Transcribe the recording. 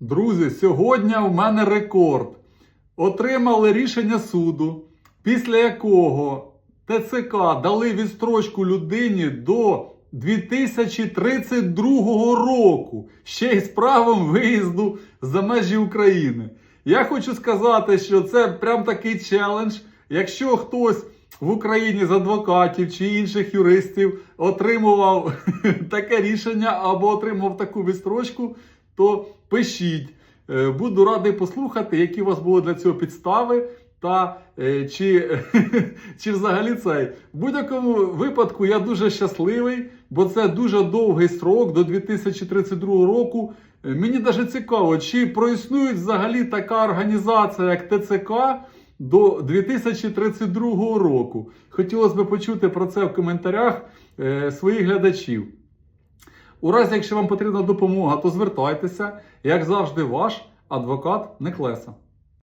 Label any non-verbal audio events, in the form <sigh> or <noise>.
Друзі, сьогодні в мене рекорд. Отримали рішення суду, після якого ТЦК дали відстрочку людині до 2032 року, ще й з правом виїзду за межі України. Я хочу сказати, що це прям такий челендж. Якщо хтось в Україні з адвокатів чи інших юристів отримував <laughs> таке рішення або отримав таку відстрочку, то пишіть. Е, Буду радий послухати, які у вас були для цього підстави. Та е, чи, <laughs> чи взагалі цей. В будь-якому випадку я дуже щасливий, бо це дуже довгий строк до 2032 року. Е, Мені навіть цікаво, чи проіснує взагалі така організація, як ТЦК, до 2032 року. Хотілося б почути про це в коментарях своїх глядачів. У разі, якщо вам потрібна допомога, то звертайтеся. Як завжди, ваш адвокат Неклеса.